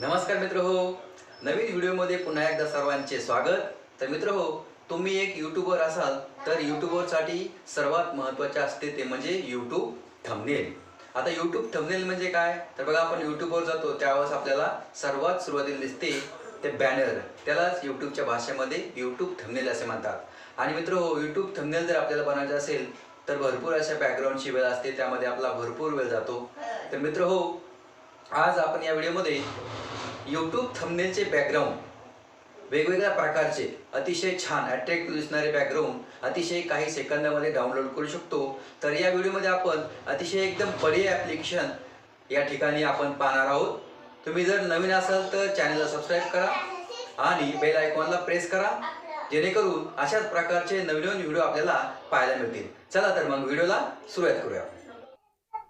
नमस्कार मित्र हो. नवीन व्हिडिओमध्ये पुन्हा एकदा सर्वांचे स्वागत. तर मित्र हो तुम्ही एक यूट्यूबर असाल तर यूट्यूबरसाठी सर्वात महत्त्वाचे असते ते म्हणजे यूट्यूब थंबनेल आता यूट्यूब थंबनेल म्हणजे काय? तर बघा आपण यूट्यूबवर जातो त्यावेळेस आपल्याला सर्वात सुरुवातीला दिसते ते बॅनर त्यालाच यूट्यूबच्या भाषेमध्ये यूट्यूब थंबनेल असे म्हणतात. आणि मित्र हो यूट्यूब थंबनेल जर आपल्याला बनवायचं असेल तर भरपूर अशा बॅकग्राऊंडची वेळ असते त्यामध्ये आपला भरपूर वेळ जातो. तर मित्र हो आज आपण या व्हिडिओमध्ये यूट्यूब थंबनेलचे बॅकग्राऊंड वेगवेगळ्या प्रकारचे अतिशय छान अट्रॅक्टिव्ह दिसणारे बॅकग्राऊंड अतिशय काही सेकंदामध्ये डाउनलोड करू शकतो. तर या व्हिडिओमध्ये आपण अतिशय एकदम बढिया ॲप्लिकेशन या ठिकाणी आपण पाहणार आहोत. तुम्ही जर नवीन असाल तर चॅनलला सबस्क्राईब करा आणि बेल आयकॉनला प्रेस करा जेणेकरून अशाच प्रकारचे नवीन नवीन व्हिडिओ आपल्याला पाहायला मिळतील. चला तर मग व्हिडिओला सुरुवात करूया.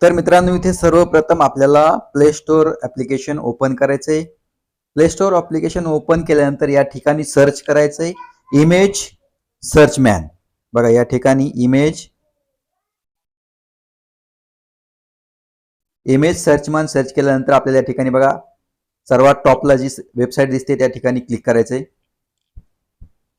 तर मित्रांनो इथे सर्वप्रथम आपल्याला प्ले स्टोअर ॲप्लिकेशन ओपन करायचंय. प्ले स्टोअर अप्लिकेशन ओपन केल्यानंतर या ठिकाणी सर्च करायचंय. इमेज सर्च मॅन बघा या ठिकाणी image image search man search केल्यानंतर आपल्याला या ठिकाणी बघा सर्वात टॉपला जी वेबसाईट दिसते त्या ठिकाणी क्लिक करायचंय.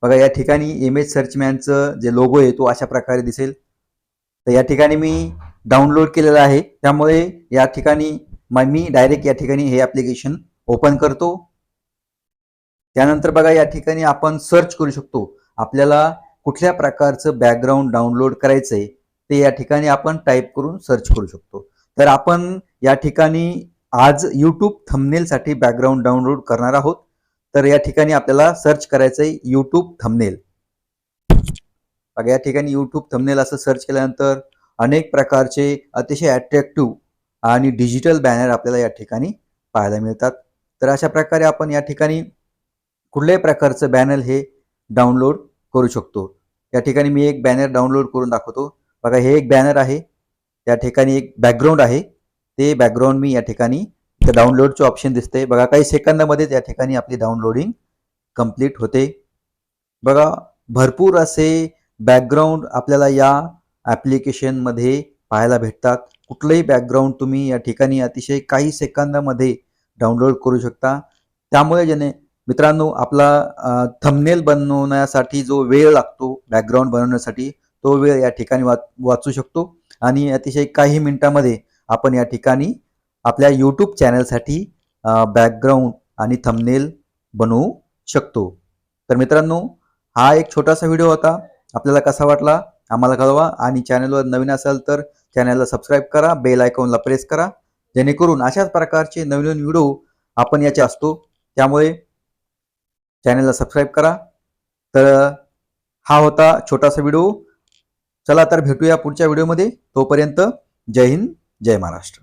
बघा या ठिकाणी इमेज सर्च मॅनचं जे लोगो आहे तो अशा प्रकारे दिसेल. तर या ठिकाणी मी डाउनलोड केलेलं आहे. त्यामुळे या ठिकाणी मी डायरेक्ट या ठिकाणी हे ॲप्लिकेशन ओपन करतो. त्यानंतर बघा या ठिकाणी आपण सर्च करू शकतो. आपल्याला कुठल्या प्रकारचं बॅकग्राऊंड डाउनलोड करायचंय ते या ठिकाणी आपण टाईप करून सर्च करू शकतो. तर आपण या ठिकाणी आज यूट्यूब थंबनेलसाठी बॅकग्राऊंड डाउनलोड करणार आहोत. तर या ठिकाणी आपल्याला सर्च करायचंय यूट्यूब थंबनेल बघा या ठिकाणी यूट्यूब थंबनेल असं सर्च केल्यानंतर अनेक प्रकारचे अतिशय अट्रॅक्टिव्ह आणि डिजिटल बॅनर आपल्याला या ठिकाणी पाहायला मिळतात. तर अशा प्रकारे आपण या ठिकाणी कुठल्याही प्रकारचं बॅनर हे डाउनलोड करू शकतो. या ठिकाणी मी एक बॅनर डाउनलोड करून दाखवतो. बघा हे एक बॅनर आहे. त्या ठिकाणी एक बॅकग्राऊंड आहे. ते बॅकग्राऊंड मी या ठिकाणी इथं डाउनलोडचे ऑप्शन दिसते बघा काही सेकंदामध्येच या ठिकाणी आपली डाउनलोडिंग कंप्लीट होते. बघा भरपूर असे बॅकग्राऊंड आपल्याला या ॲप्लिकेशनमध्ये पाहायला भेटतात. कुठलंही बॅकग्राऊंड तुम्ही या ठिकाणी अतिशय काही सेकंदामध्ये डाउनलोड करू शकता. त्यामुळे ज्याने मित्रांनो आपला थंबनेल बनवण्यासाठी जो वेळ लागतो बॅकग्राऊंड बनवण्यासाठी तो वेळ या ठिकाणी वा वाचू शकतो. आणि अतिशय काही मिनटामध्ये आपण या ठिकाणी आपल्या यूट्यूब चॅनलसाठी बॅकग्राऊंड आणि थंबनेल बनवू शकतो. तर मित्रांनो हा एक छोटासा व्हिडिओ होता. आपल्याला कसा वाटला? आम्हाला कळवा. आणि चॅनलवर नवीन असाल तर चॅनलला सबस्क्राईब करा. बेल आयकॉनला प्रेस करा. जेणेकरून अशाच प्रकारचे नवीन नवीन व्हिडिओ आपण याचे असतो. त्यामुळे चॅनलला सबस्क्राईब करा. तर हा होता छोटासा व्हिडिओ. चला तर भेटूया पुढच्या व्हिडिओमध्ये. तोपर्यंत जय हिंद जय महाराष्ट्र.